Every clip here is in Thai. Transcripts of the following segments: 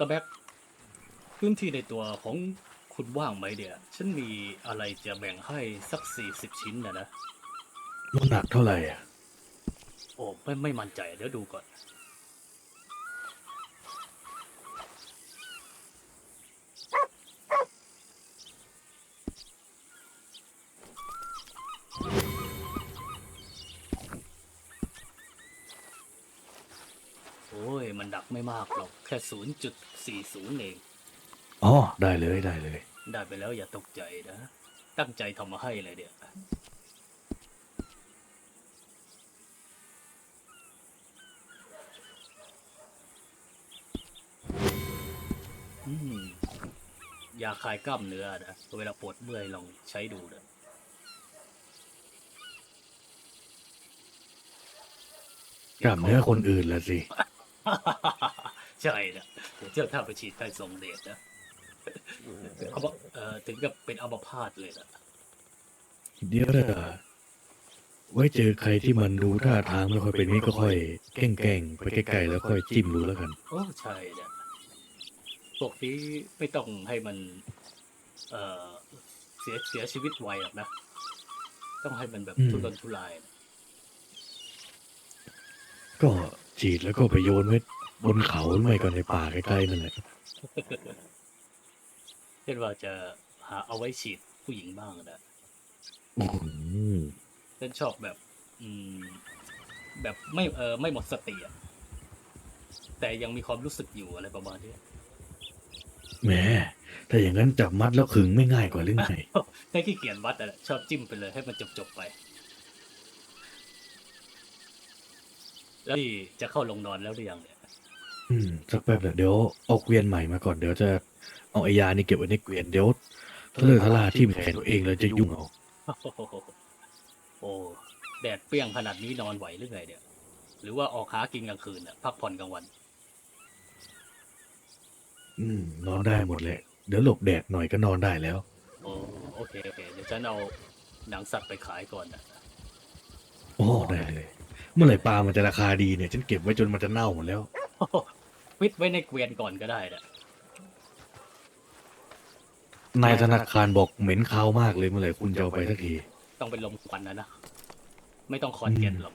ตะแบกพื้นที่ในตัวของคุณว่างไหมเดียฉันมีอะไรจะแบ่งให้สักสี่สิบชิ้นนะนะมันหนักเท่าไหร่อะ โอ้ไม่ไม่มั่นใจเดี๋ยวดูก่อน โอ้ย มันดักไม่มากหรอก แค่0.40เอง อ๋อ ได้เลยได้เลย ได้ไปแล้วอย่าตกใจนะ ตั้งใจทำมาให้เลยเดี๋ยวอืมยาคลายกล้ามเนื้อนะเวลาปวดเมื่อยลองใช้ดูนะกล้ามเนื้อคนอื่นละสิ ใช่นะเดี๋ยวเจ้าถ้าไปฉีดไข้ทรงเดชนะเอาบอกเอ่อถึงกับเป็นอัมพาตเลยนะเดี๋ยวถ้าไว้เจอใครที่มันดูท่าทางไม่ค่อยเป็นนี้ก็ค่อยแกล้งๆไปใกล้ๆแล้วค่อยจิ้มดูแล้วกัน โอ้ใช่เนี่ยพวกนี้ไม่ต้องให้มัน เอ่อ เสียเสียชีวิตไวหรอกนะ ต้องให้มันแบบอืม ทุรนทุรายนะก็ ฉีดแล้วก็ไปโยนไว้บนเขาหรือไม่ก็ในป่าใกล้ๆนั่นแหละเช่นว่าจะหาเอาไว้ฉีดผู้หญิงบ้างนะอื้อหือฉันชอบแบบ อืม แบบไม่เออไม่หมดสติอะแต่ยังมีความรู้สึกอยู่อะไรประมาณนี้แหมถ้าอย่างนั้นจับมัดแล้วขึงไม่ง่ายกว่าหรือไงถ้าขี้เกียจวัดอะชอบจิ้มไปเลยให้มันจบจบๆไป แล้วนี่จะเข้าลงนอนแล้วหรือยังเนี่ยอืมสักแป๊บเดี๋ยวเดี๋ยวเอาเกวียนใหม่มาก่อนเดี๋ยวจะเอาไอ้ยานี่เก็บไว้ในเกวียนเดี๋ยวถ้าเลือทะลาที่มแขนตัวเองเลยจะยุ่งเอาโอ้แดดเปรี้ยงขนาดนี้นอนไหวหรือไงเนี่ย หรือว่าออกหากินกลางคืนอะพักผ่อนกลางวัน อืม นอนได้หมดแหละเดี๋ยวหลบแดดหน่อยก็นอนได้แล้ว โอ้โอเคโอเคเดี๋ยวฉันเอาหนังสัตว์ไปขายก่อนนะ โอ้ได้เลย เมื่อไหร่ปลามันจะราคาดีเนี่ย ฉันเก็บไว้จนมันจะเน่าหมดแล้วฟิตไว้ในเกวียนก่อนก็ได้นะนายธนาคารบอกเหม็นคาวมากเลยเมื่อไหร่คุณจะเอาไปสักที ต้องเป็นลมควันนะนะ ไม่ต้องคอนเกนหรอก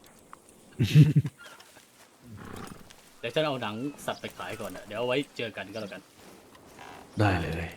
เดี๋ยวฉันเอาหนังสัตว์ไปขายก่อนนะเดี๋ยวเอาไว้เจอกันก็แล้วกัน ได้เลย